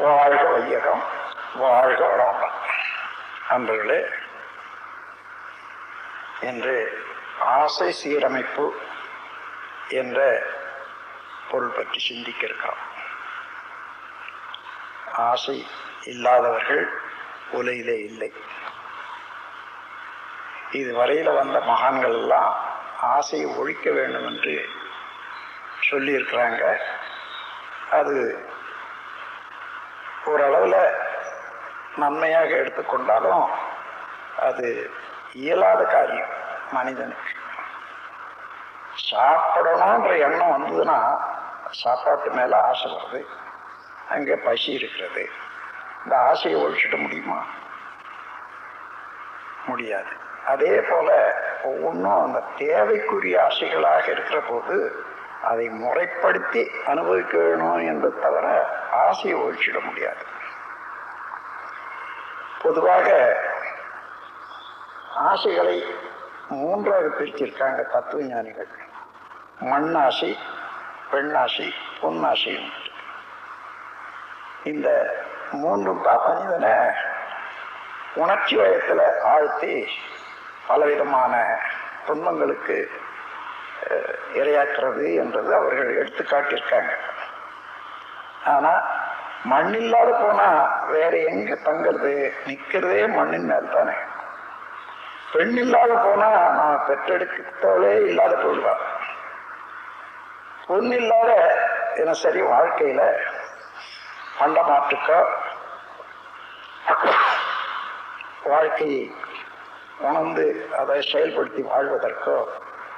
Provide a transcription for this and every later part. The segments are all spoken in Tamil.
வாழ்க வையகம் வாழ்க வளமுடன் அன்பர்களே என்று ஆசை சீரமைப்பு என்ற பொருள் பற்றி சிந்திக்க இருக்கிறோம் ஆசை இல்லாதவர்கள் உலகிலே இல்லை. இது வரையில் வந்த மகான்கள் எல்லாம் ஆசையை ஒழிக்க வேண்டும் என்று சொல்லியிருக்கிறாங்க. அது ஓரளவில் நன்மையாக எடுத்துக்கொண்டாலும் அது இயலாத காரியம் மனிதனுக்கு. சாப்பிடணுன்ற எண்ணம் வந்ததுன்னா சாப்பாட்டு மேலே ஆசை வருது. அங்கே பசி இருக்கிறது. இந்த ஆசையை ஒழிச்சிட முடியுமா? முடியாது. அதே போல ஒவ்வொன்றும் அந்த தேவைக்குரிய ஆசைகளாக இருக்கிற போது அதை முறைப்படுத்தி அனுபவிக்க வேணும் என்று தவிர ஆசையை ஒழிச்சிட முடியாது. பொதுவாக ஆசைகளை மூன்றாக பிரித்திருக்காங்க தத்துவ ஞானிகள் மண்ணாசை பெண்ணாசை பொன்னாசி இந்த மூன்றும் மனிதனை உணர்ச்சி வயத்தில் ஆழ்த்தி பலவிதமான துன்பங்களுக்கு இரையாக்குறது என்றது அவர்கள் எடுத்து காட்டியிருக்காங்க. ஆனால் மண் இல்லாத போனா வேற எங்க தங்குறது? நிக்கிறதே மண்ணின் மேல் தானே. பெண் இல்லாத போனா நான் பெற்றெடுக்கத்தோலே இல்லாத போயிடுவான் பொண்ணு இல்லாத தினசரி வாழ்க்கையில பண்டமாற்றுக்கோ வாழ்க்கையை உணர்ந்து அதை செயல்படுத்தி வாழ்வதற்கோ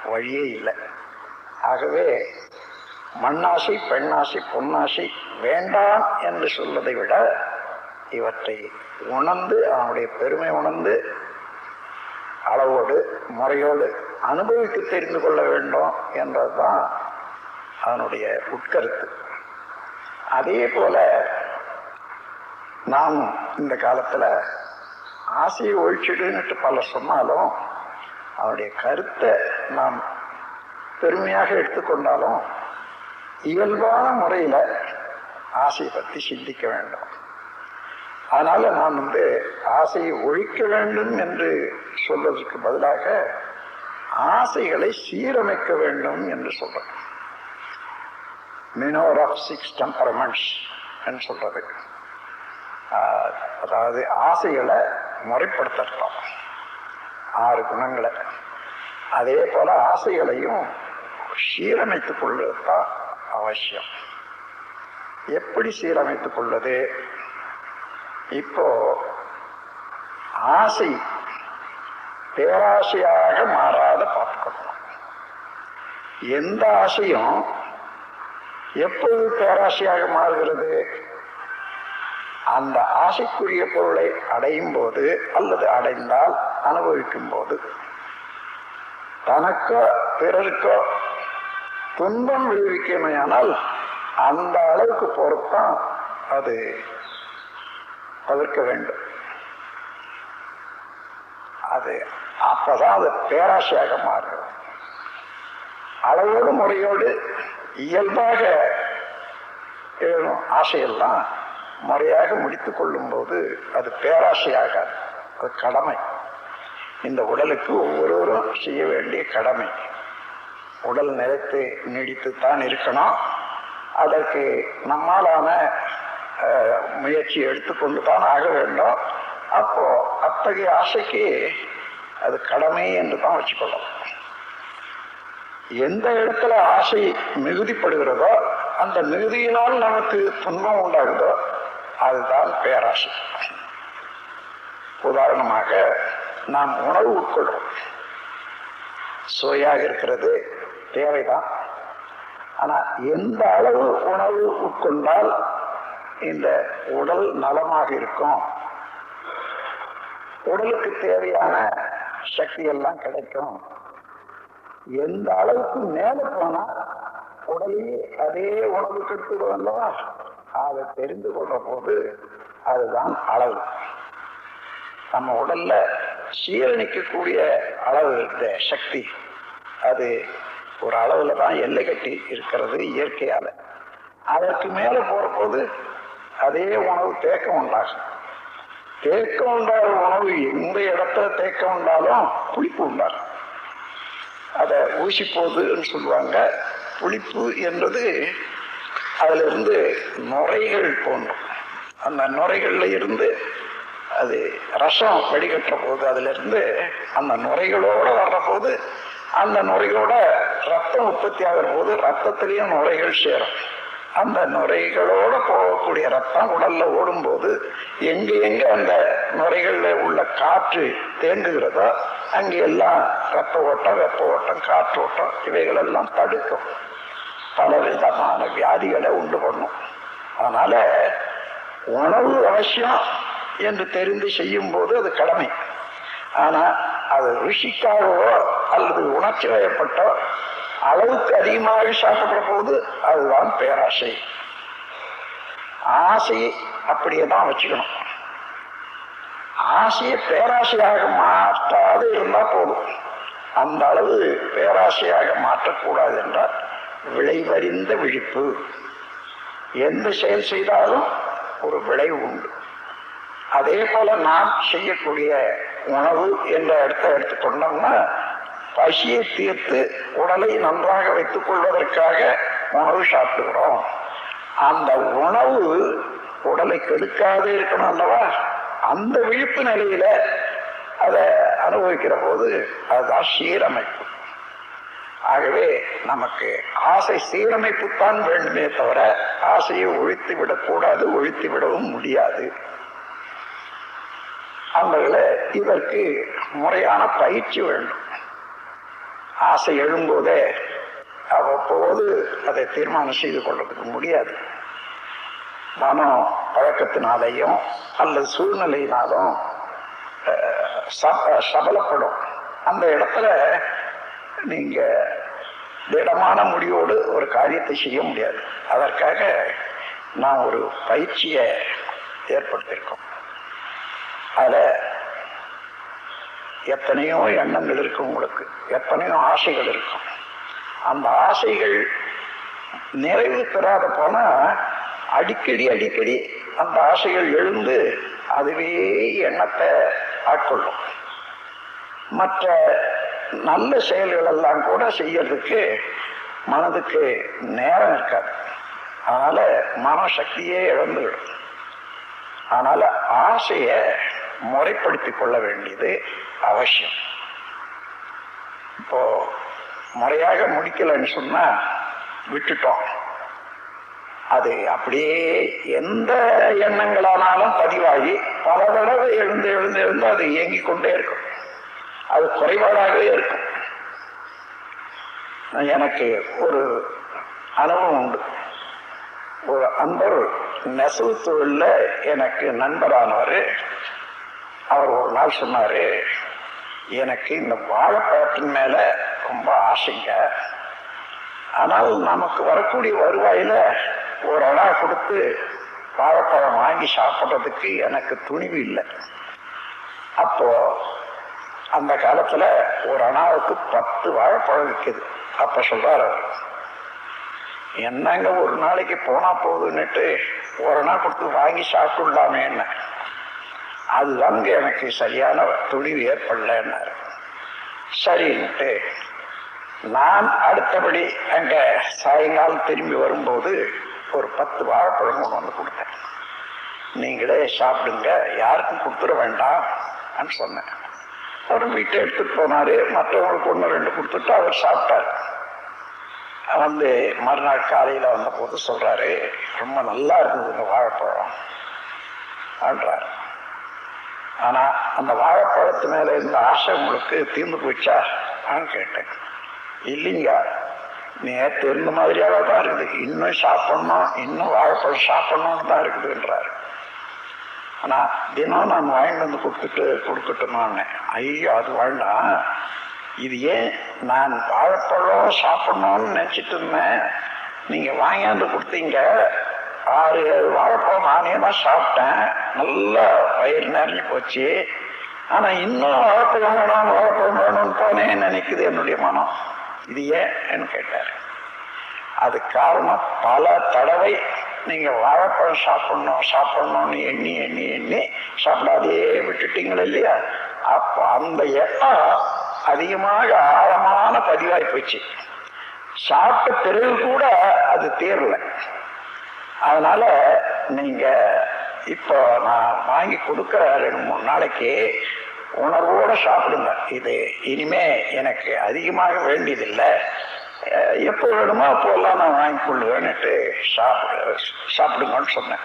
வழியே இல்லை. ஆகவே மண்ணாசை பெண்ணாசை பொன்னாசை வேண்டாம் என்று சொல்வதை விட இவற்றை உணர்ந்து அவனுடைய பெருமை உணர்ந்து அளவோடு முறையோடு அனுபவித்து தெரிந்து கொள்ள வேண்டும் என்றதுதான் அதனுடைய உட்கருத்து. அதே போல நாம் இந்த காலத்தில் ஆசையை ஒழிச்சிடுன்னுட்டு பல சொன்னாலும் அவருடைய கருத்தை நாம் பெருமையாக எடுத்துக்கொண்டாலும் இயல்பான முறையில் ஆசையை பற்றி சிந்திக்க வேண்டும். அதனால் நான் வந்து ஆசையை ஒழிக்க வேண்டும் என்று சொல்வதற்கு பதிலாக ஆசைகளை சீரமைக்க வேண்டும் என்று சொல்றேன். மினோர் ஆஃப் சிக்ஸ் டெம்பரமெண்ட்ஸ் என்று சொல்றது. அதாவது ஆசைகளை முறைப்படுத்தலாம் ஆறு குணங்களை. அதே போல ஆசைகளையும் சீரமைத்துக் கொள்வதுதான் அவசியம். எப்படி சீரமைத்துக் கொள்வது? இப்போ ஆசை பேராசையாக மாறாத பார்த்துக்கணும் எந்த ஆசையும் எப்போது பேராசையாக மாறுகிறது? அந்த ஆசைக்குரிய பொருளை அடையும் போது அல்லது அடைந்தால் அனுபவிக்கும் போது தனக்கோ பிறருக்கோ துன்பம் விளைவிக்கமையானால் அந்த அளவுக்கு பொறுத்தான் அது தவிர்க்க வேண்டும். அது அப்பதான் அது பேராசையாக மாறும். அளவோடு முறையோடு இயல்பாக எழும் ஆசையெல்லாம் முறையாக முடித்து கொள்ளும் போது அது பேராசையாகாது. அது கடமை. இந்த உடலுக்கு ஒவ்வொருவரும் செய்ய வேண்டிய கடமை. உடல் நிலைத்து நீடித்துத்தான் இருக்கணும். அதற்கு நம்மாலான முயற்சி எடுத்துக்கொண்டு தான் ஆக வேண்டும். அப்போ அத்தகைய ஆசைக்கு அது கடமை என்று தான் வச்சுக்கொள்ளும் எந்த இடத்துல ஆசை மிகுதிப்படுகிறதோ அந்த மிகுதியினால் நமக்கு துன்பம் உண்டாகுதோ அதுதான் பேராசை. உதாரணமாக நாம் உணவு உட்கொள்றோம் சுவையாக இருக்கிறது தேவைதான். ஆனா எந்த அளவு உணவு உட்கொண்டால் இந்த உடல் நலமாக இருக்கும்? உடலுக்கு தேவையான சக்தி எல்லாம் கிடைக்கும். எந்த அளவுக்கு மேல போனா உடலையே அதே உணவு கெடுத்துடும் அல்லவா? அதை தெரிந்து கொள்ற போது அதுதான் அளவு. நம்ம உடல்ல சீரணிக்கக்கூடிய அளவு இந்த சக்தி அது ஒரு அளவுல தான் எல்லை கட்டி இருக்கிறது இயற்கையால. அதற்கு மேல போற போது அதே உணவு தேக்கம் உண்டாகும். தேக்கம் உண்டாகிற உணவு எந்த இடத்துல தேக்கம் உண்டாலும் புளிப்பு உண்டாகும். அதை ஊசி போகுதுன்னு சொல்லுவாங்க. புளிப்பு என்பது அதுல இருந்து நுரைகள் தோன்றும். அந்த நுரைகள்ல இருந்து அது ரசம் வெடிகட்டுற போது அதுலேருந்து அந்த நுரைகளோட வர்ற போது அந்த நுரைகளோட ரத்தம் உற்பத்தி ஆகிற போது ரத்தத்திலையும் நுரைகள் சேரும். அந்த நுரைகளோட போகக்கூடிய ரத்தம் உடல்ல ஓடும்போது எங்க எங்க அந்த நுரைகள்ல உள்ள காற்று தேங்குகிறதோ அங்கே எல்லாம் ரத்த ஓட்டம் வெப்ப ஓட்டம் காற்று ஓட்டம் இவைகள் எல்லாம் தடுக்கும். பல விதமான வியாதிகளை உண்டு பண்ணும். அதனால உணவு அவசியம். என்று தெரிந்து செய்யும் போது அது கடமை. ஆனா அது ருசிக்காகவோ அல்லது உணர்ச்சி வயப்பட்டோ அளவுக்கு அதிகமாக சாப்பிடுற போது அதுதான் பேராசை. ஆசையை அப்படியே தான் வச்சுக்கணும். ஆசையை பேராசையாக மாற்றாது இருந்தா போதும். அந்த அளவு பேராசையாக மாற்றக்கூடாது என்றால் விளைவறிந்த விழிப்பு. எந்த செயல் செய்தாலும் ஒரு விளைவு உண்டு. அதே போல நாம் செய்யக்கூடிய உணவு என்ற இடத்தை எடுத்துக்கொண்டோம்னா பசியை தீர்த்து உடலை நன்றாக வைத்துக் கொள்வதற்காக உணவு சாப்பிடுகிறோம். அந்த உணவு உடலை கெடுக்காது இருக்கணும் அல்லவா? அந்த விழிப்பு நிலையில அதை அனுபவிக்கிற போது அதுதான் சீரமைப்பு. ஆகவே நமக்கு ஆசை சீரமைப்பு தான் வேண்டுமே தவிர ஆசையை ஒழித்து விடக்கூடாது ஒழித்து விடவும் முடியாது. அவங்கள இதற்கு முறையான பயிற்சி வேண்டும். ஆசை எழும்போதே அவ்வப்போது அதை தீர்மானம் செய்து கொள்றதுக்கு முடியாது. மனம் பழக்கத்தினாலேயும் அல்லது சூழ்நிலையினாலும் சபலப்படும். அந்த இடத்துல நீங்க திடமான முடிவோடு ஒரு காரியத்தை செய்ய முடியாது. அதற்காக நான் ஒரு பயிற்சியை ஏற்படுத்தியிருக்கோம். அதில் எத்தனையோ எண்ணங்கள் இருக்கும் உங்களுக்கு. எத்தனையோ ஆசைகள் இருக்கும் அந்த ஆசைகள் நிறைவு பெறாத போனா அடிக்கடி அடிக்கடி அந்த ஆசைகள் எழுந்து அதுவே எண்ணத்தை ஆட்கொள்ளும். மற்ற நல்ல செயல்கள் எல்லாம் கூட செய்யறதுக்கு மனதுக்கு நேரம் இருக்காது. அதனால மனசக்தியே இழந்துவிடும். அதனால ஆசையை முறைப்படுத்திக் கொள்ள வேண்டியது அவசியம். இப்போ முறையாக முடிக்கலைன்னு சொன்னா விட்டுட்டோம். அது அப்படியே எந்த எண்ணங்களானாலும் பதிவாகி பல தடவை எழுந்து எழுந்து எழுந்து அது இயங்கிக் கொண்டே இருக்கும். அது குறைபாடாகவே இருக்கும். எனக்கு ஒரு அனுபவம் உண்டு. ஒரு அன்பர் நெசவு தொழிலில் எனக்கு நண்பரானவர். அவர் ஒரு நாள் சொன்னார் எனக்கு இந்த வாழைப்பழத்தின் மேலே ரொம்ப ஆசைங்க. ஆனால் நமக்கு வரக்கூடிய வருவாயில ஒரு அடா கொடுத்து வாழைப்பழம் வாங்கி சாப்பிட்றதுக்கு எனக்கு துணிவு இல்லை. அப்போ அந்த காலத்தில் ஒரு அணாவுக்கு பத்து வாழைப்பழம் விற்குது. அப்போ சொல்கிறார் அவர் என்னங்க ஒரு நாளைக்கு போனால் போகுதுன்னுட்டு ஒரு நாள் கொடுத்து வாங்கி சாப்பிட்லாமே என்ன அதுதாங்க எனக்கு சரியான துணிவு ஏற்படலைன்னாரு. சரின்ட்டு நான் அடுத்தபடி அங்கே சாயங்காலம் திரும்பி வரும்போது ஒரு பத்து வாழைப்பழம் கொண்டு வந்து கொடுத்தேன். நீங்களே சாப்பிடுங்க யாருக்கும் கொடுத்துட வேண்டாம் அப்படின்னு சொன்னேன். அவர் வீட்டை எடுத்துட்டு போனார் மற்றவங்களுக்கு ஒன்று ரெண்டு கொடுத்துட்டு அவர் சாப்பிட்டார். வந்து மறுநாள் காலையில் வந்த போது சொல்கிறாரு ரொம்ப நல்லா இருந்தது இந்த வாழைப்பழம் அப்படின்றார் ஆனா அந்த வாழைப்பழத்து மேல இருந்த ஆசை உங்களுக்கு தீர்ந்து போச்சா நான் கேட்டேன். இல்லைங்க. நேற்று இருந்த மாதிரியாக தான் இருக்குது. இன்னும் சாப்பிடணும் இன்னும் வாழைப்பழம் சாப்பிடணும்னு தான் இருக்குதுன்றாரு ஆனா தினம் நான் வாங்கிட்டு வந்து கொடுத்துட்டு கொடுக்கட்டுமான்னு. ஐயோ அது வேண்டாம் இது ஏன் நான் வாழைப்பழம் சாப்பிடணும்னு நினச்சிட்டு இருந்தேன். நீங்கள் வாங்கியாந்து கொடுத்தீங்க. ஆறு ஏழு வாழைப்பழம் நானே தான் சாப்பிட்டேன். நல்லா வயிறு நிறைஞ்சு போச்சு. ஆனா இன்னும் வாழைப்பழம் வேணும் வாழைப்பழம் வேணும்னு போனேன் நினைக்குது என்னுடைய மனம். இது ஏன்னு கேட்டார். அது காரணம் பல தடவை நீங்க வாழைப்பழம் சாப்பிடணும் சாப்பிடணும்னு எண்ணி எண்ணி எண்ணி சாப்பிடாதே விட்டுட்டீங்களா இல்லையா? அப்போ அந்த எண்ணம் அதிகமாக ஆழமான பதிவாய் போச்சு. சாப்பிட்ட பிறகு கூட அது தீரல. அதனால நீங்க இப்போ நான் வாங்கி கொடுக்குற ரெண்டு மூணு நாளைக்கு உணர்வோடு சாப்பிடுங்க. இது இனிமே எனக்கு அதிகமாக வேண்டியதில்லை. எப்போ வேணுமோ அப்போல்லாம் நான் வாங்கி கொள்ளுவேன்னுட்டு சாப்பிடு சாப்பிடுங்கன்னு சொன்னேன்.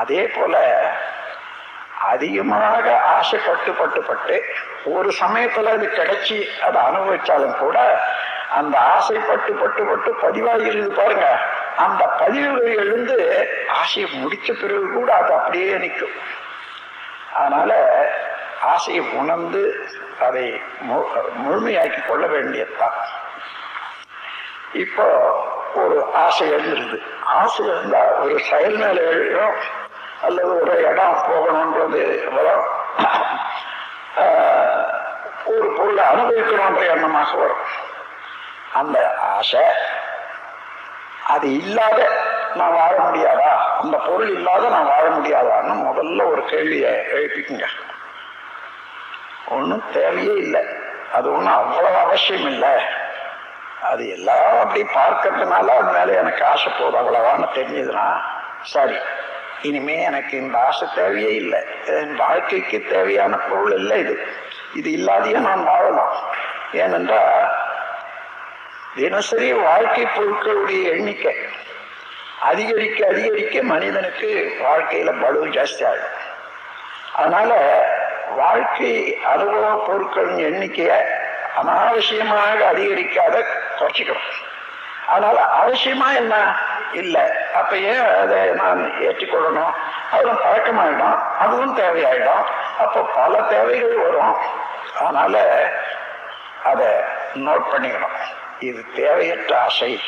அதே போல் அதிகமாக ஆசைப்பட்டு பட்டு பட்டு ஒரு சமயத்தில் அது கிடைச்சி அதை அனுபவிச்சாலும் கூட அந்த ஆசைப்பட்டு பட்டு பட்டு பதிவாகிறது பாருங்க. அந்த பதிவுகள் எழுந்து ஆசையை முடிச்ச பிறகு கூட அது அப்படியே நிற்கும். அதனால ஆசையை உணர்ந்து அதை மு- முழுமையாக்கி கொள்ள வேண்டியதுதான். இப்போ ஒரு ஆசை எழுந்துருது. ஆசை இருந்தா ஒரு செயல் மேல எழுதும் அல்லது ஒரு இடம் போகணுன்றது வரும். ஒரு பொருளை அனுபவிக்கணுன்ற எண்ணமாக வரும். அந்த ஆசை அது இல்லாத நான் வாழ முடியாதா? அந்த பொருள் இல்லாத நான் வாழ முடியாதான்னு முதல்ல ஒரு கேள்வியை எழுப்பிக்குங்க. ஒன்றும் தேவையே இல்லை. அது ஒன்றும் அவ்வளவு அவசியம் இல்லை. அது எல்லாம் அப்படி பார்க்கறதுனால அது மேலே எனக்கு ஆசை போகுது. அவ்வளவான்னு தெரிஞ்சதுன்னா சரி இனிமே எனக்கு இந்த ஆசை தேவையே இல்லை. என் வாழ்க்கைக்கு தேவையான பொருள் இல்லை இது. இது இல்லாதையே நான் வாழலாம். ஏனென்றால் தினசரி வாழ்க்கை பொருட்களுடைய எண்ணிக்கை அதிகரிக்க அதிகரிக்க மனிதனுக்கு வாழ்க்கையில பலு ஜாஸ்தி ஆகும் அதனால வாழ்க்கை அனுபவ பொருட்களின் எண்ணிக்கையை அனாவசியமாக அதிகரிக்காத குறைச்சிக்கணும் அதனால அவசியமா என்ன? இல்லை. அப்ப ஏன் அதை நான் ஏற்றுக்கொள்ளணும்? அதுவும் பழக்கமாயிடும். அதுவும் தேவையாயிடும். அப்போ பல தேவைகள் வரும். அதனால அதை நோட் பண்ணிக்கணும். இது தேவையற்ற ஆசை.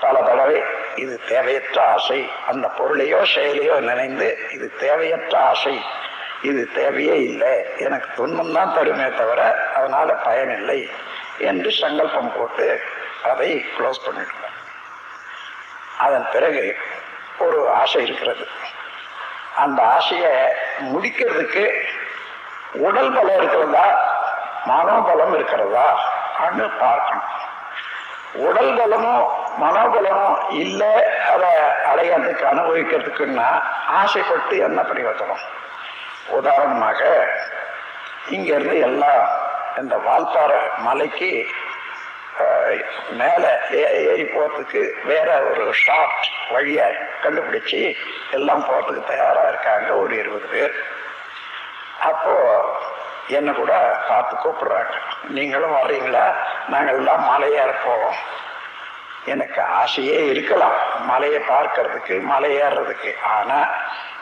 பல தடவை இது தேவையற்ற ஆசை. அந்த பொருளையோ செயலையோ நினைந்து இது தேவையற்ற ஆசை. இது தேவையே இல்லை. எனக்கு துன்பம் தான் தருமே தவிர அதனால பயனில்லை என்று சங்கல்பம் போட்டு அதை க்ளோஸ் பண்ணிடுங்க. அதன் பிறகு ஒரு ஆசை இருக்கிறது. அந்த ஆசையை முடிக்கிறதுக்கு உடல் பலம் இருக்கிறதா? மனோபலம் இருக்கிறதா? அன்னு பார்க்கணும். உடல் பலமோ மனோபலமும் இல்லை அதை அடையிறதுக்கு அனுபவிக்கிறதுக்குன்னா ஆசைப்பட்டு என்ன பிரயோஜனம் உதாரணமாக இங்கிருந்து எல்லாம் இந்த வால்பாறை மலைக்கு மேலே ஏ- ஏறி போகிறதுக்கு வேற ஒரு ஷார்ட் வழியை கண்டுபிடிச்சி எல்லாம் போகிறதுக்கு தயாராக இருக்காங்க ஒரு இருபது பேர். அப்போது என்ன கூட பார்த்து கூப்பிடுறாங்க. நீங்களும் வர்றீங்களா? நாங்கள் எல்லாம் மலையேற போவோம் எனக்கு ஆசையே இருக்கலாம். மலையை பார்க்கறதுக்கு மலை ஏறுறதுக்கு ஆனா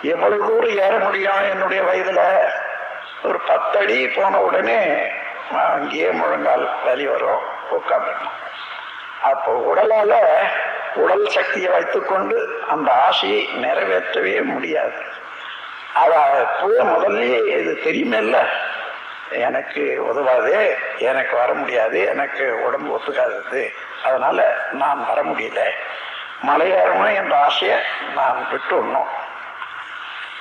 எவ்வளவு தூரம் ஏற முடியும் என்னுடைய வயதுல? ஒரு பத்தடி போன உடனே அங்கேயே முழங்கால் வலி வரும். உட்காந்துடணும் அப்போ உடலால உடல் சக்தியை வைத்துக்கொண்டு அந்த ஆசையை நிறைவேற்றவே முடியாது. அத போய் முதல்லயே இது தெரியுமில்ல எனக்கு உதவாது எனக்கு வர முடியாது எனக்கு உடம்பு ஒத்துக்காதது. அதனால நான் வர முடியல. மலையேறணும் என்ற ஆசையை நான் விட்டு விடணும்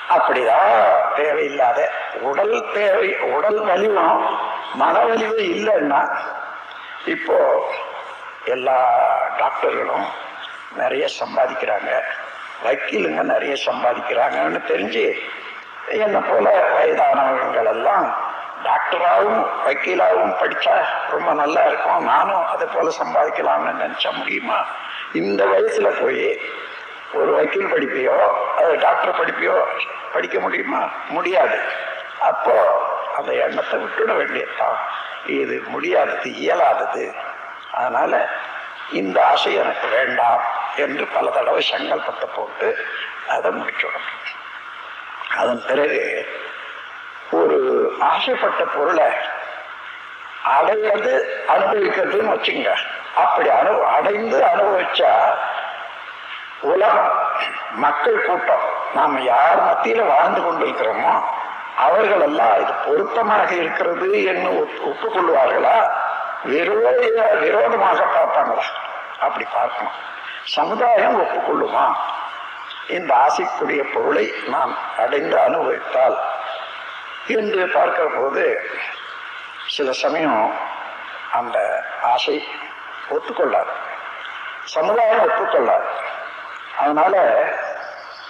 அப்படிதான் தேவையில்லாத உடல் தேவை உடல் வலிவும் மன வலிவு இல்லைன்னா இப்போ எல்லா டாக்டர்களும் நிறைய சம்பாதிக்கிறாங்க. வக்கீலுங்க நிறைய சம்பாதிக்கிறாங்கன்னு தெரிஞ்சு என்னை போல வயதானவர்கள் எல்லாம் டாக்டராகவும் வக்கீலாகவும் படித்தா ரொம்ப நல்லா இருக்கும். நானும் அதை போல சம்பாதிக்கலாம்னு நினச்சா முடியுமா? இந்த வயசில் போய் ஒரு வக்கீல் படிப்பையோ அது டாக்டர் படிப்பையோ படிக்க முடியுமா? முடியாது. அப்போ அந்த எண்ணத்தை விட்டுட வேண்டியதுதான். இது முடியாதது இயலாதது. அதனால இந்த ஆசை எனக்கு வேண்டாம் என்று பல தடவை சங்கல்பத்தை போட்டு அதை முடிச்சுடணும். அதன் பிறகு ஒரு ஆசைப்பட்ட பொருளை அடையிறது அனுபவிக்கிறதுன்னு வச்சுங்க அப்படி அனு அடைந்து அனுபவிச்சா உலகம் மக்கள் கூட்டம் நாம் யார் மத்தியில் வாழ்ந்து கொண்டிருக்கிறோமோ அவர்கள் எல்லாம் இது பொருத்தமாக இருக்கிறது என்று ஒப்புக்கொள்வார்களா? விரோத விரோதமாக பார்ப்பாங்களா? அப்படி பார்க்கணும். சமுதாயம் ஒப்புக்கொள்ளுமா? இந்த ஆசைக்குரிய பொருளை நாம் அடைந்து அனுபவித்தால் என்று பார்க்கிற போது சில சமயம் அந்த ஆசை ஒத்துக்கொள்ளாது. சமுதாயம் ஒத்துக்கொள்ளாது. அதனால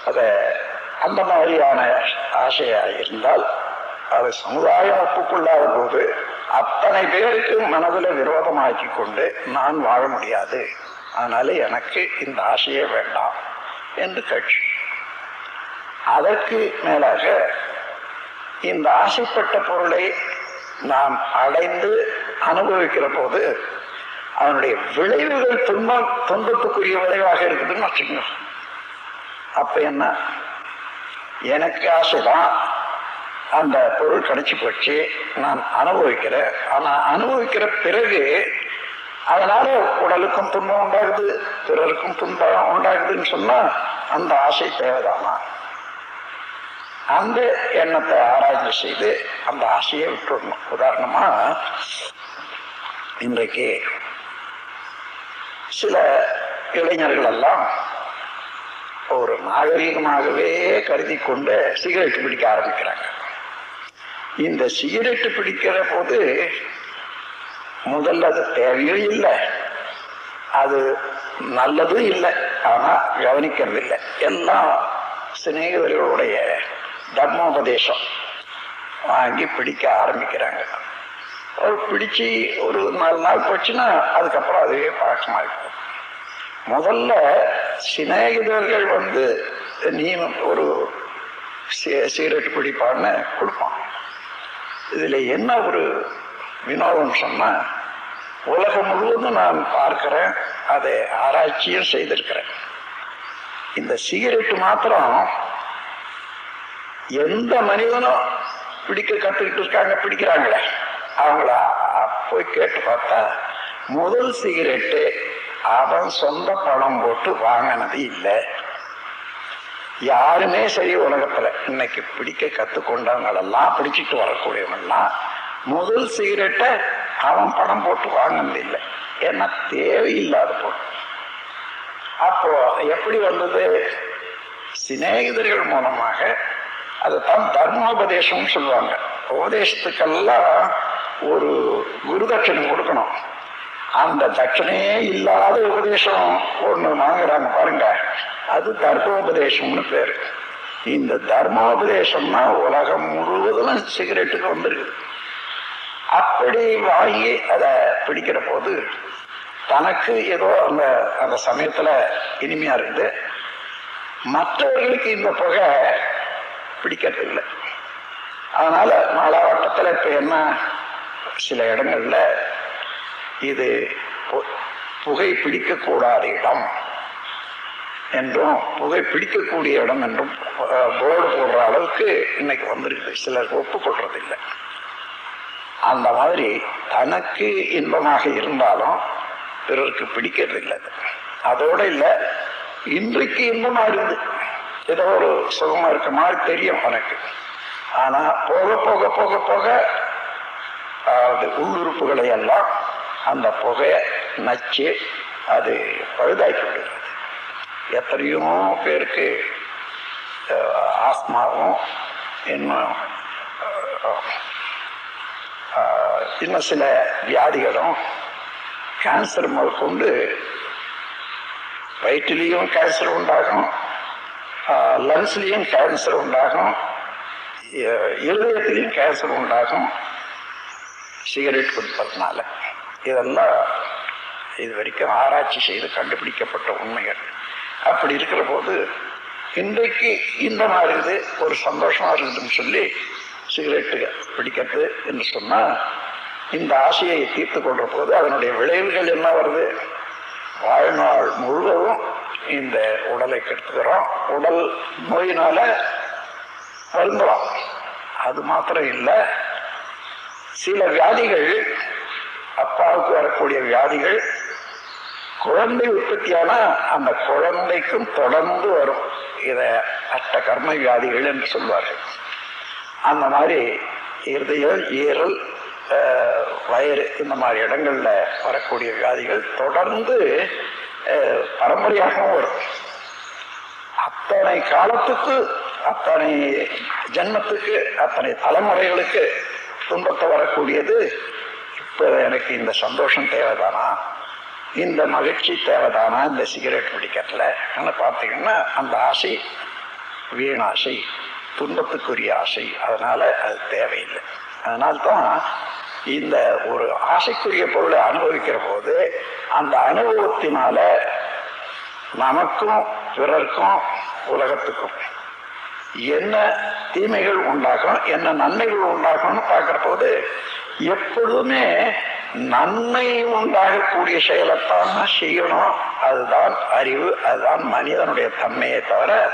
அத அந்த மாதிரியான ஆசையாக இருந்தால் அது சமுதாயம் ஒப்புக்கொள்ளாத போது அத்தனை பேருக்கு மனதில் விரோதமாக்கி கொண்டு நான் வாழ முடியாது. அதனால எனக்கு இந்த ஆசையே வேண்டாம் என்று கட்சி அதற்கு மேலாக இந்த ஆசைப்பட்ட பொருளை நாம் அடைந்து அனுபவிக்கிற போது அதனுடைய விளைவுகள் துன்பம் துன்பத்துக்குரிய விளைவாக இருக்குதுன்னு வச்சுக்கோங்க. அப்ப என்ன? எனக்கு ஆசைதான். அந்த பொருள் கிடைச்சி போச்சு. நான் அனுபவிக்கிறேன். ஆனா அனுபவிக்கிற பிறகு அதனால உடலுக்கும் துன்பம் உண்டாகுது பிறருக்கும் துன்பம் உண்டாகுதுன்னு சொன்னா அந்த ஆசை தேவைதானா? அந்த எண்ணத்தை ஆராய்ச்சி செய்து அந்த ஆசையை விட்டுடணும் உதாரணமா இன்றைக்கு சில இளைஞர்கள் எல்லாம் ஒரு நாகரீகமாகவே கருதி கொண்டு சிகரெட் பிடிக்க ஆரம்பிக்கிறாங்க. இந்த சிகரெட்டு பிடிக்கிற போது முதல்ல அது தேவையும் இல்லை. அது நல்லதும் இல்லை. ஆனால் கவனிக்கிறது இல்லை எல்லாம் சிநேகிதர்களுடைய தர்மோபதேசம். வாங்கி பிடிக்க ஆரம்பிக்கிறாங்க. ஒரு பிடிச்சு ஒரு நாலு நாள் போச்சுன்னா அதுக்கப்புறம் அதுவே பழக்கமாக இருக்கும் முதல்ல சிநேகிதர்கள் வந்து நீ ஒரு சிகரெட் பிடிப்பான்னு கொடுப்பான் இதுல என்ன ஒரு வினோதம் சொன்னா உலகம் முழுவதும் நான் பார்க்கிறேன் அதை ஆராய்ச்சியும் செய்திருக்கிறேன். இந்த சிகரெட் மாத்திரம் எந்த மனிதனும் பிடிக்க கத்துக்கிட்டு இருக்காங்க பிடிக்கிறாங்களே? அவங்கள போய் கேட்டு பார்த்தா முதல் சிகரெட்டு அவன் சொந்த பணம் போட்டு வாங்கினது இல்லை. யாருமே சரி உலகத்துல இன்னைக்கு பிடிக்க கத்துக்கொண்டவங்களெல்லாம் பிடிச்சிட்டு வரக்கூடியவங்கலாம் முதல் சிகரெட்டை அவன் பணம் போட்டு வாங்கினது இல்லை. ஏன்னா தேவையில்லாத பொருள். அப்போ எப்படி வந்தது? சிநேகிதர்கள் மூலமாக அதைத்தான் தர்மோபதேசம்னு சொல்லுவாங்க. உபதேசத்துக்கெல்லாம் ஒரு குரு தட்சணை கொடுக்கணும். அந்த தட்சணையே இல்லாத உபதேசம் ஒன்று வாங்குறாங்க பாருங்க. அது தர்மோபதேசம்னு பேர். இந்த தர்மோபதேசம்னா உலகம் முழுவதும் சிகரெட்டுக்கு வந்துருக்கு. அப்படி வாங்கி அதை பிடிக்கிற போது தனக்கு ஏதோ அந்த அந்த சமயத்தில் இனிமையாக இருக்குது. மற்றவர்களுக்கு இந்த புகை பிடிக்கிறது இல்லை அதனால மாலாவட்டத்தில் இப்போ என்ன சில இடங்கள்ல இது புகை பிடிக்கக்கூடாத இடம் என்றும் புகை பிடிக்கக்கூடிய இடம் என்றும் போர்டு போடுற அளவுக்கு இன்னைக்கு வந்திருக்குது. சிலர் ஒப்புக்கொள்றதில்லை. அந்த மாதிரி தனக்கு இன்பமாக இருந்தாலும் பிறருக்கு பிடிக்கிறது இல்லை அதோட இல்லை இன்றைக்கு இன்பமாக இருக்குது. ஏதோ ஒரு சுகமா இருக்க மாதிரி தெரியும் எனக்கு. ஆனா போக போக போக போக அது உள்ளுறுப்புகளை எல்லாம் அந்த புகையை நச்சு அது பழுதாக்கி விடுகிறது எத்தனையோ பேருக்கு ஆஸ்மாவும் இன்னும் இன்னும் சில வியாதிகளும் கேன்சர் முதற்கொண்டு வயிற்றிலையும் கேன்சர் உண்டாகும். லங்ஸ்லேயும் கேன்சர் உண்டாகும். இருதயத்திலையும் கேன்சர் உண்டாகும். சிகரெட் குடிப்பதுனால. இதெல்லாம் இது வரைக்கும் ஆராய்ச்சி செய்து கண்டுபிடிக்கப்பட்ட உண்மைகள். அப்படி இருக்கிற போது இன்றைக்கு இந்த மாதிரி இது ஒரு சந்தோஷமாக இருக்குதுன்னு சொல்லி சிகரெட்டு பிடிக்கிறது என்று சொன்னால் இந்த ஆசையை தீர்த்து கொள்கிற போது அதனுடைய விளைவுகள் என்ன வருது? வாழ்நாள் முழுவதும் இந்த உடலை கெடுத்துக்கிறோம். உடல் நோயினால வருந்துறோம். அது மாத்திரம் இல்லை சில வியாதிகள் அப்பாவுக்கு வரக்கூடிய வியாதிகள் குழந்தை உற்பத்தியான அந்த குழந்தைக்கும் தொடர்ந்து வரும். இத அட்ட கர்ம வியாதிகள் என்று சொல்வார்கள். அந்த மாதிரி இருதயம் ஏறல் வயிறு இந்த மாதிரி இடங்களில் வரக்கூடிய வியாதிகள் தொடர்ந்து பரம்பரையாகவும் வரும். அத்தனை காலத்துக்கு அத்தனை ஜென்மத்துக்கு அத்தனை தலைமுறைகளுக்கு துன்பத்தை வரக்கூடியது. இப்போ எனக்கு இந்த சந்தோஷம் தேவைதானா? இந்த மகிழ்ச்சி தேவைதானா? இந்த சிகரெட் பிடிக்கிறதுல பார்த்தீங்கன்னா அந்த ஆசை வீணாசை துன்பத்துக்குரிய ஆசை. அதனால் அது தேவையில்லை. அதனால்தான் இந்த ஒரு ஆசைக்குரிய பொருளை அனுபவிக்கிற போது அந்த அனுபவத்தினால நமக்கும் பிறர்க்கும் உலகத்துக்கும் என்ன தீமைகள் உண்டாகும் என்ன நன்மைகள் உண்டாகும்னு பார்க்குற போது எப்பொழுதுமே நன்மை உண்டாகக்கூடிய செயலைத்தான் செய்யணும். அதுதான் அறிவு அதுதான் மனிதனுடைய தன்மையை தவிர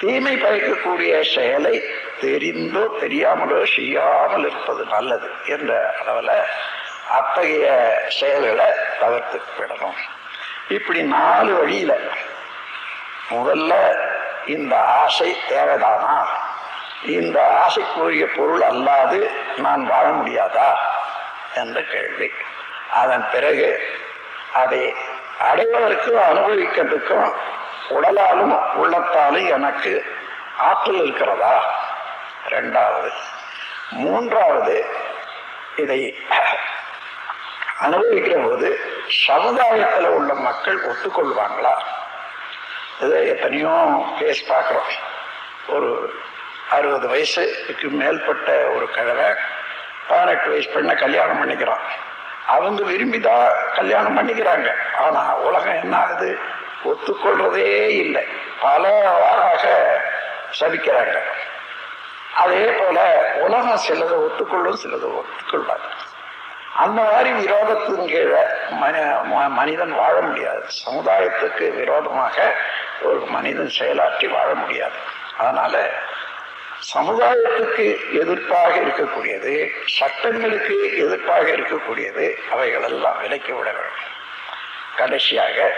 தீமை பயக்கக்கூடிய செயலை தெரிந்தோ தெரியாமலோ செய்யாமல் இருப்பது நல்லது என்ற அளவில் அத்தகைய செயல்களை தவிர்த்து விடணும். இப்படி நாலு வழியில முதல்ல இந்த ஆசை தேவைதானா? இந்த ஆசைக்குரிய பொருள் அல்லாது நான் வாழ முடியாதா? என்ற கேள்வி. அதன் பிறகு அதை அடைவதற்கும் அனுபவிக்கிறதுக்கும் உடலாலும் உள்ளத்தாலும் எனக்கு ஆற்றல் இருக்கிறதா? ரெண்டாவது. மூன்றாவது இதை அனுபவிக்கிற போது சமுதாயத்தில் உள்ள மக்கள் ஒத்துக்கொள்வாங்களா? இது எத்தனையோ பேசி பார்க்குறோம். ஒரு அறுபது வயசுக்கு மேல்பட்ட ஒரு கிழவை பதினெட்டு வயசு பெண்ணை கல்யாணம் பண்ணிக்கிறான். அவங்க விரும்பி தான் கல்யாணம் பண்ணிக்கிறாங்க. ஆனால் உலகம் என்ன ஆகுது? ஒத்துக்கொள்றதே இல்லை. பல வாராக சபிக்கிறாங்க அதே போல உலகம் சிலதை ஒத்துக்கொள்ளும் சிலதை ஒத்துக்கொள்ளாது. அந்த மாதிரி விரோதத்தின் கீழே மனி ம- மனிதன் வாழ முடியாது. சமுதாயத்துக்கு விரோதமாக ஒரு மனிதன் செயலாற்றி வாழ முடியாது. அதனால சமுதாயத்துக்கு எதிர்ப்பாக இருக்கக்கூடியது சட்டங்களுக்கு எதிர்ப்பாக இருக்கக்கூடியது அவைகளெல்லாம் விலக்கி விட வேண்டும். கடைசியாக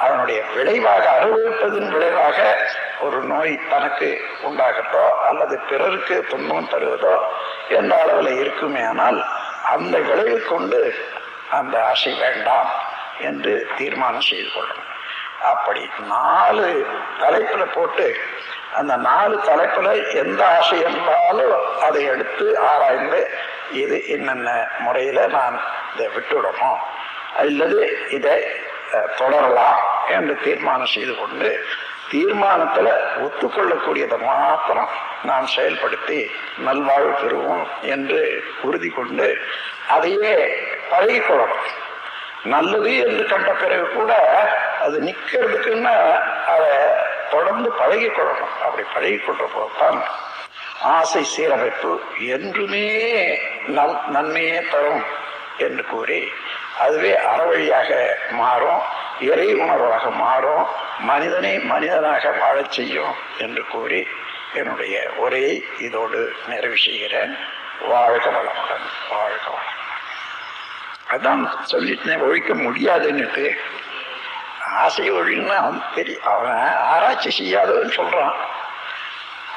அதனுடைய விளைவாக அனுபவிப்பதன் விளைவாக ஒரு நோய் தனக்கு உண்டாகட்டோ அல்லது பிறருக்கு துன்பம் தருவதோ எந்த அளவில் இருக்குமே ஆனால் அந்த விளைவு கொண்டு அந்த ஆசை வேண்டாம் என்று தீர்மானம் செய்து கொள்ளணும் அப்படி நாலு தலைப்பில் போட்டு அந்த நாலு தலைப்பில் எந்த ஆசை இருந்தாலும் அதை எடுத்து ஆராய்ந்து இது என்னென்ன முறையில் நான் இதை விட்டுவிடணும். அல்லது இதை தொடரலாம். என்று தீர்மானம் செய்து கொண்டு தீர்மானத்துல ஒத்துக்கொள்ளக்கூடியதை மாத்திரம் நாம் செயல்படுத்தி நல்வாழ்வு பெறுவோம் என்று உறுதி கொண்டு அதையே பழகிக்கொள்ளணும் நல்லது என்று கண்ட பிறகு கூட அது நிக்கிறதுக்குன்னு அதை தொடர்ந்து பழகிக்கொள்ளணும். அப்படி பழகி கொண்ட போதுதான் ஆசை சீரமைப்பு. என்றுமே நல் நன்மையே தரும் என்று கூறி அதுவே அறவழியாக மாறும் இறை உணர்வாக மாறும் மனிதனை மனிதனாக வாழச் செய்யும் என்று கூறி என்னுடைய உரையை இதோடு நிறைவு செய்கிறேன். வாழ்க வளமுடன் வாழ்க வளம் அதான் சொல்லிட்டேன் ஒழிக்க முடியாதுன்னுட்டு ஆசை ஒழின்னா அவன் தெரியும் அவன் ஆராய்ச்சி செய்யாதவன்னு சொல்கிறான்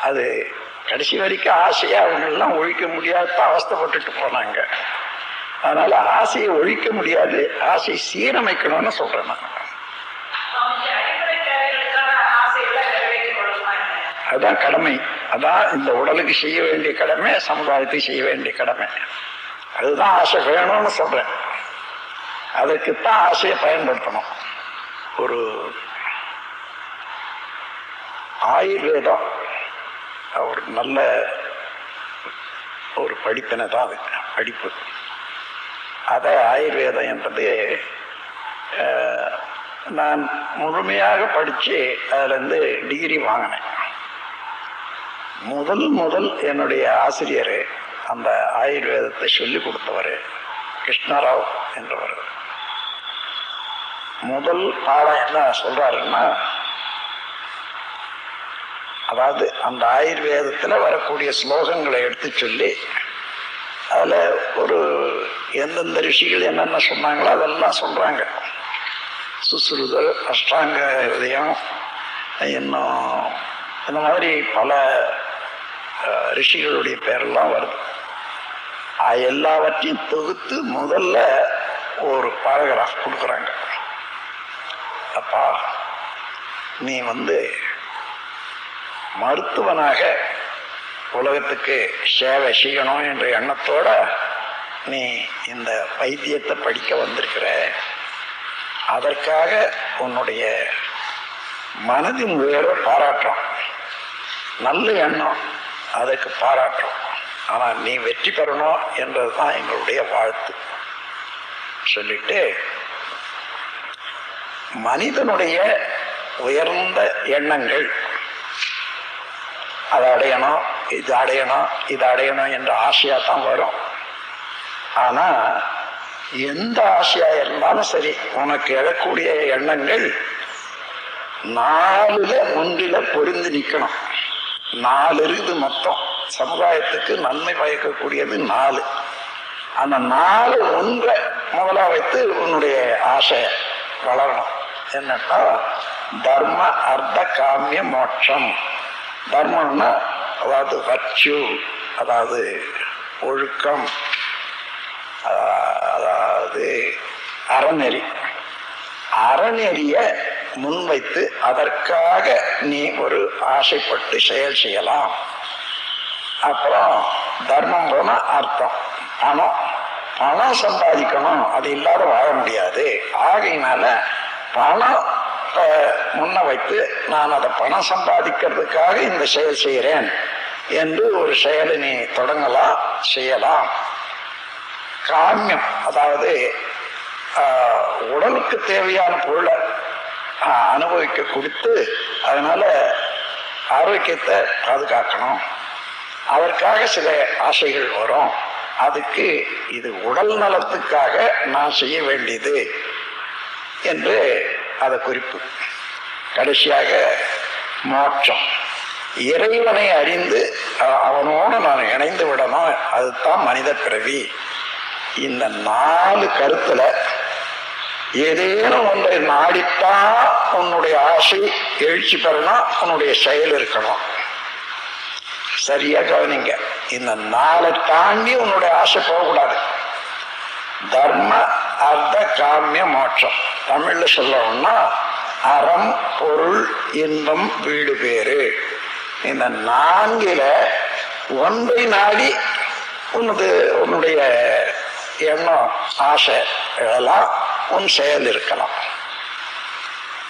அது கடைசி வரைக்கும் ஆசையாக அவங்களெல்லாம் ஒழிக்க முடியாத அவஸ்தைப்பட்டுட்டு போனாங்க. அதனால ஆசையை ஒழிக்க முடியாது ஆசை சீரமைக்கணும்னு சொல்றேன் நான். அதான் கடமை. அதான் இந்த உடலுக்கு செய்ய வேண்டிய கடமை சமுதாயத்துக்கு செய்ய வேண்டிய கடமை. அதுதான் ஆசை வேணும்னு சொல்றேன். அதுக்குத்தான் ஆசையை பயன்படுத்தணும். ஒரு ஆயுர்வேதம் ஒரு நல்ல ஒரு படிப்பினை தான் அது படிப்பு. அதை ஆயுர்வேதம் என்பது நான் முழுமையாக படித்து அதுலேருந்து டிகிரி வாங்கினேன். முதல் முதல் என்னுடைய ஆசிரியர் அந்த ஆயுர்வேதத்தை சொல்லி கொடுத்தவர் கிருஷ்ணராவ் என்றவர். முதல் பாடம் என்ன சொல்கிறாருன்னா அதாவது அந்த ஆயுர்வேதத்தில் வரக்கூடிய ஸ்லோகங்களை எடுத்து சொல்லி அதில் ஒரு எந்தெந்த ரிஷிகள் என்னென்ன சொன்னாங்களோ அதெல்லாம் சொல்கிறாங்க சுசுறுதல் அஷ்டாங்க இதயம் இன்னும் இந்த மாதிரி பல ரிஷிகளுடைய பேரெல்லாம் வருது. எல்லாவற்றையும் தொகுத்து முதல்ல ஒரு பாராகிராஃப் கொடுக்குறாங்க. அப்பா நீ வந்து மருத்துவனாக உலகத்துக்கு சேவை செய்யணும் என்ற எண்ணத்தோட நீ இந்த வைத்தியத்தை படிக்க வந்திருக்கிற அதற்காக உன்னுடைய மனதின் உயர்வை பாராட்டுறோம் நல்ல எண்ணம் அதுக்கு பாராட்டுறோம் ஆனால் நீ வெற்றி பெறணும் என்றது தான் எங்களுடைய வாழ்த்து. சொல்லிட்டு மனிதனுடைய உயர்ந்த எண்ணங்கள் அதை அடையணும் இது அடையணும் இது அடையணும் என்ற ஆசையாக தான் வரும். ஆனா எந்த ஆசையா இருந்தாலும் சரி உனக்கு எழக்கூடிய எண்ணங்கள் நாலுல ஒன்றில பொருந்து நிக்கணும். நாலு இருக்குது மொத்தம். சமுதாயத்துக்கு நன்மை பயக்கக்கூடியது நாலு. அந்த நாலு ஒன்றை முதலா வைத்து உன்னுடைய ஆசை வளரணும். என்னட்டா தர்ம அர்த்த காமிய மோட்சம். தர்மம்னா அதாவது வச்சு அதாவது ஒழுக்கம். அதாவது அறநெறி. அறநெறிய முன்வைத்து அதற்காக நீ ஒரு ஆசைப்பட்டு செயல் செய்யலாம். அப்புறம் தர்மம் அர்த்தம். பணம். பணம் சம்பாதிக்கணும். அது இல்லாத வாழ முடியாது. ஆகையினால பணம் முன்ன வைத்து நான் அதை பணம் சம்பாதிக்கிறதுக்காக இந்த செயல் செய்கிறேன். என்று ஒரு செயலை நீ தொடங்கலாம் செய்யலாம். காமியம். அதாவது உடலுக்கு தேவையான பொருளை அனுபவிக்க கொடுத்து அதனால ஆரோக்கியத்தை பாதுகாக்கணும். அதற்காக சில ஆசைகள் வரும். அதுக்கு இது உடல் நலத்துக்காக நான் செய்ய வேண்டியது என்று அதை குறிப்பு. கடைசியாக மோட்சம் இறைவனை அறிந்து அவனோடு நான் இணைந்து விடணும். அதுதான் மனித பிறவி. இந்த நாலு கருத்துல ஏதேனும் ஒன்றை நாடித்தான் உன்னுடைய ஆசை எழுச்சி பெறணும் உன்னுடைய செயல் இருக்கணும். சரியா கவனிங்க. இந்த நாளை தாண்டி உன்னுடைய ஆசை போகக்கூடாது. தர்ம அர்த்த காமிய மோட்சம். தமிழ்ல சொல்லணும்னா அறம் பொருள் இன்பம் வீடு பேரு இந்த நான்கில ஒன்றை நாடி உனது உன்னுடைய எண்ணம் ஆசை? இதெல்லாம் உன் செயல் இருக்கலாம்.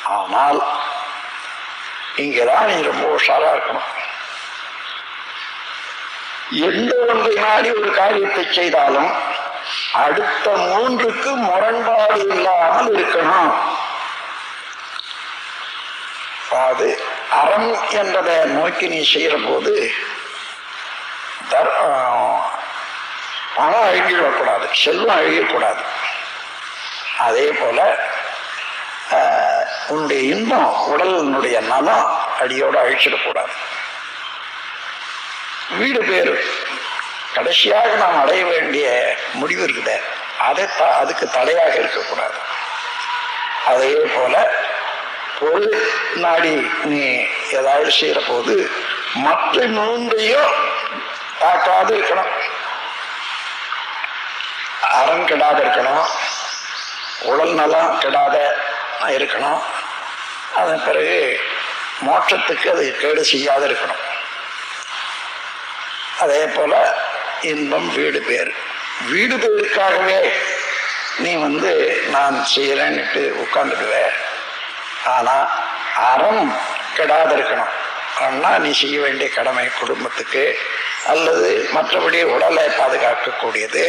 ஆனால் இங்கதான் நீ ரொம்ப உஷாரா இருக்கணும். எந்த ஒன்றை நாடி ஒரு காரியத்தை செய்தாலும் அடுத்த மூன்றுக்கு முரண்பாடு இல்லாமல் இருக்கணும். அது அறம் என்றதை நோக்கி நீ செய்யற போது தர்- பணம் அழுகிடக்கூடாது செல்வம் அழுகக்கூடாது அதே போல உன்னுடைய இன்பம் உடலினுடைய நலம் அடியோடு அழிச்சிடக்கூடாது வீடு பேர். கடைசியாக நாம் அடைய வேண்டிய முடிவு இருக்குது. அதை த- அதுக்கு தடையாக இருக்கக்கூடாது அதே போல பொருள் நாடி நீ ஏதாவது செய்கிற போது மற்ற மூன்றையும் தாக்காது இருக்கணும். அறம் கெடாத இருக்கணும். உடல் நலம் கெடாத இருக்கணும். அதன் பிறகு மோட்சத்துக்கு அது கேடு செய்யாத இருக்கணும். அதே போல இன்பம் வீடு பேர். வீடு பேருக்காகவே நீ வந்து நான் செய்யறேன்னுட்டு உட்காந்துடுவேன் ஆனால் அறம் கெடாத இருக்கணும். ஆனால் நீ செய்ய வேண்டிய கடமை குடும்பத்துக்கு அல்லது மற்றபடி உடலை பாதுகாக்கக்கூடியது.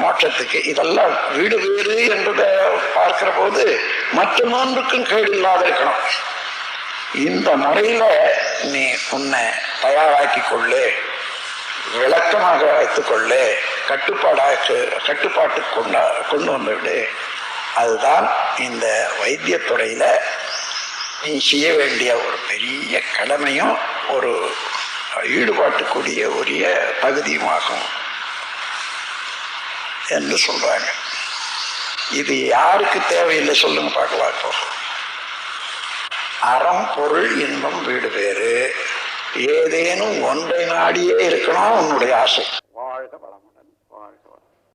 மோட்சத்துக்கு இதெல்லாம் வீடு வேறு என்றதை பார்க்கிற போது மற்ற மூன்றுக்கும் கேடு இல்லாத இருக்கணும். இந்த முறையில நீ உன்னை தயாராக்கி கொள்ளு. விளக்கமாக வைத்துக்கொள்ளு கட்டுப்பாடாக்கு கட்டுப்பாட்டு கொண்டா கொண்டு வந்து விடு அதுதான் இந்த வைத்தியத்துறையில நீ செய்ய வேண்டிய ஒரு பெரிய கடமையும் ஒரு ஈடுபாட்டுக்குரிய உரிய தகுதியுமாகும். என்று சொல்றாங்க. இது யாருக்கு தேவையில்லை சொல்லுங்க பார்க்கலாம் இப்போ. அறம் பொருள் இன்பம் வீடு பேரு ஏதேனும் ஒன்றை நாடியே இருக்கணும் உன்னுடைய ஆசை.